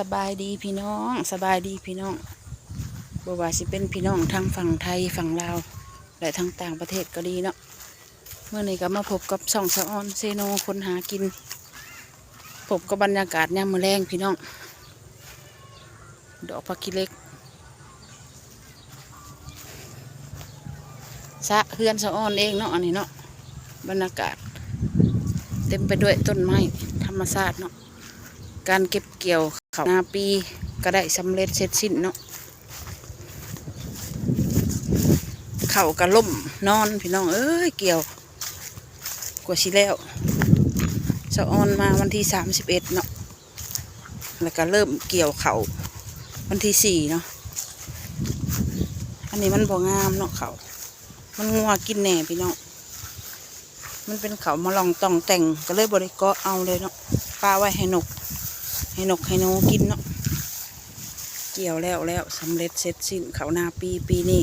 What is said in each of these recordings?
สบายดีพี่น้องสบายดีพี่น้องบว่าสิเป็นพี่น้องทางฝั่งไทยฝั่งลาวและทางต่างประเทศก็ดีเนาะเมื่อนี้ก็มาพบกับส่องสะออนเซโนคนหากินพบกับบรรยากาศยามมื้อแรงพี่น้องดอกพักกิเล็กสะเฮือนสะออนเองเนาะอันนี้เนาะบรรยากาศ เต็มไปด้วยต้นไม้ธรรมชาติเนาะการเก็บเกี่ยว เขานาปีก็ได้สำเร็จเสร็จสิ้นเนาะเข่ากระล่มนอนพี่น้องเอ้ยเกี่ยว กว่าสิแล้วสะออนมาวันที่สามสิบเอ็ดเนาะแล้วก็เริ่มเกี่ยวเขาวันที่สี่เนาะอันนี้มันบ่งามเนาะเขามันงัวกินแหน่พี่น้องมันเป็นเขามาลองตองแต่งก็เลยบริกาะเอาเลยเนาะป้าไว้ให้นก ให้นกให้นูกินเนาะเกี่ยวแล้วแล้วสำเร็จเสร็จสิ้นเขานาปีปีนี้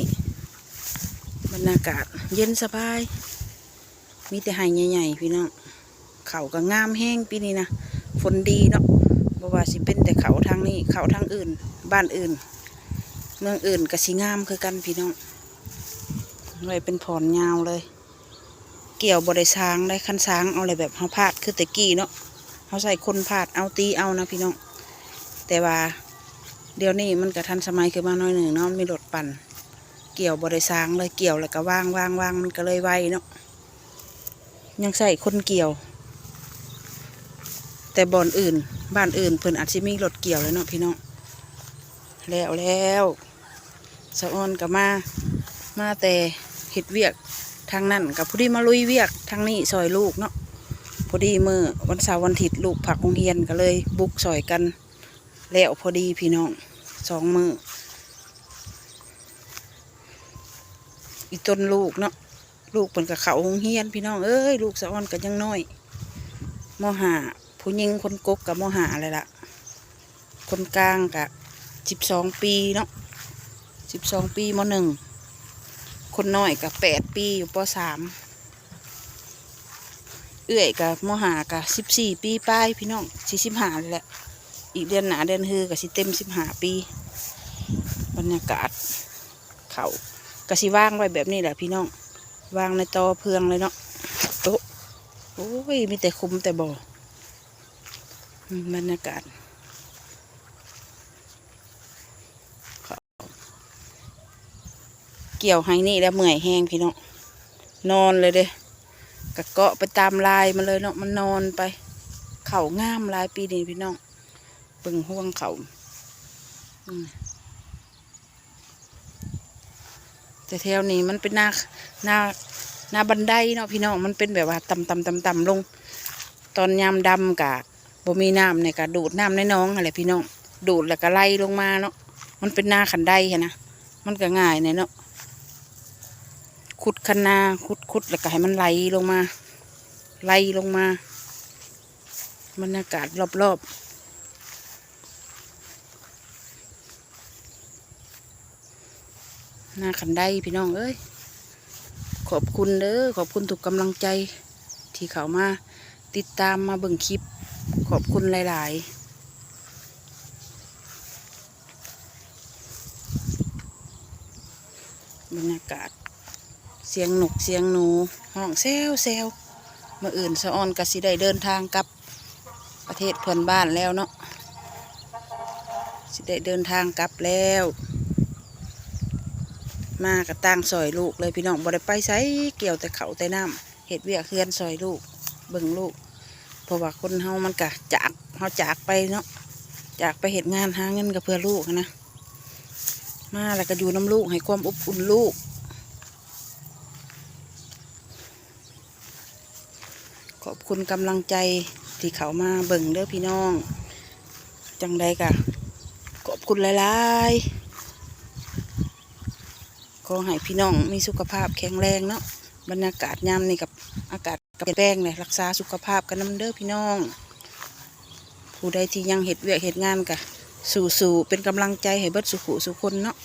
บรรยากาศเย็นสบาย มีแต่ไห้ใหญ่ๆพี่น้องเขาก็งามแห้งปีนี้นะฝนดีเนาะบ่ว่าสิเป็นแต่เขาทางนี้เขาทางอื่น บ้านอื่น เมืองอื่นก็สิงามคือกันพี่น้องเลยเป็นผอนยาวเลย เกี่ยวบริสร้างได้คันช้างเอาอะไรแบบเฮาพาดคือแต่กี้เนาะ เขาใส่คนพาดเอาตีเอานะพี่น้อง แต่ว่าเดี๋ยวนี้มันกระทันสมัยคือมาน้อยหนึ่งเนาะมีรถปั่น เกี่ยวบริสางเลยเกี่ยวแล้วก็ว่างว่างว่างมันก็เลยไวเนาะยังใส่คนเกี่ยว แต่บ่อนอื่น บ้านอื่นเพิ่นอาจจะมีรถเกี่ยวเลยเนาะพี่น้องแล้วแล้วสะออนกับมามาแต่เห็ดเวียกทางนั้นกับผู้ที่มาลุยเวียกทางนี้ซอยลูกเนาะ พอดีเมื่อวันเสาร์วันอาทิตย์ลูกผักโรงเรียนก็เลย บุกซอยกัน แล้วพอดีพี่น้องสองมืออีต้นลูกเนาะลูกเป็นกับเขาโรงเรียน พี่น้องเอ้ยลูกสะออนกันยังน้อยมหาผู้หญิงคนกกกับมหาอะไรล่ะ คนกลางกับสิบสองปีเนาะสิบสองปีมหนึ่งคนน้อยกับแปดปีอยู่ปสาม เอื้อยกับมหากับสิบสี่ปีป้ายพี่น้องสี่สิบห้าแหละอีกเดือนหนาเดือนฮือกับสิเต็มสิบห้าปี บรรยากาศเขากะสิว่างไว้แบบนี้แหละพี่น้องวางในตอเพืองเลยเนาะโอ้โอ้ยมีแต่คุมแต่บ่อบรรยากาศเขาเกี่ยวให้นี่แล้วเมื่อยแห้งพี่น้องนอนเลยเด้ กะเกาะไปตามลายมันเลยเนาะมันนอนไป เขางามลายปีนี้พี่น้องเบิ่งห่วงเขาแต่แถวนี้มันเป็นหน้าหน้าหน้าบันไดเนาะพี่น้องมันเป็นแบบว่าต่ำต่ำต่ำต่ำลง ตอนยามดำกะบ่มีน้ำเนี่ยกะดูดน้ำในน้องอะไรพี่น้องดูดแล้วก็ไล่ลงมาเนาะมันเป็นหน้าขันไดค่ะนะมันก็ง่ายเนี่ยเนาะ ขุดคันนาขุดขุดแล้วก็ให้มันไหลลงมา ไหลลงมาบรรยากาศรอบๆหน้าขันได้พี่น้องเอ้ยขอบคุณเด้อขอบคุณทุกกำลังใจ ที่เขามาติดตามมาเบิ่งคลิป ขอบคุณหลาย ๆ บรรยากาศ เสียงหนกเสียงหนูห้องแซวแซวเมื่ออื่นสะออนกสิได้เดินทางกลับประเทศเพื่อนบ้านแล้วเนาะสิได้เดินทางกลับแล้ว มากระตังซอยลูกเลยพี่น้องบ่ได้ไปไสเกี่ยวแต่เขาแต่น้ำเห็ดเวียกเฮือนซอยลูกเบิ่งลูก เพราะว่าคนเฮามันกะจากเฮาจากไปเนาะจากไปเห็ดงานหาเงินกับเพื่อลูกนะมาแล้วก็อยู่น้ำลูกให้ความอบอุ่นลูก ขอบคุณกำลังใจที่เขามาเบิ่งเด้อพี่น้อง จังใดกะขอบคุณหลายๆขอให้พี่น้องมีสุขภาพแข็งแรงเนาะบรรยากาศยามนี่กับอากาศกับแป้งเลยรักษาสุขภาพกันน้ำเด้อพี่น้อง ผู้ใดที่ยังเห็ดเวียกเห็ดงานกะ สู่ๆเป็นกำลังใจให้เบิดสุขุสุคนเนาะ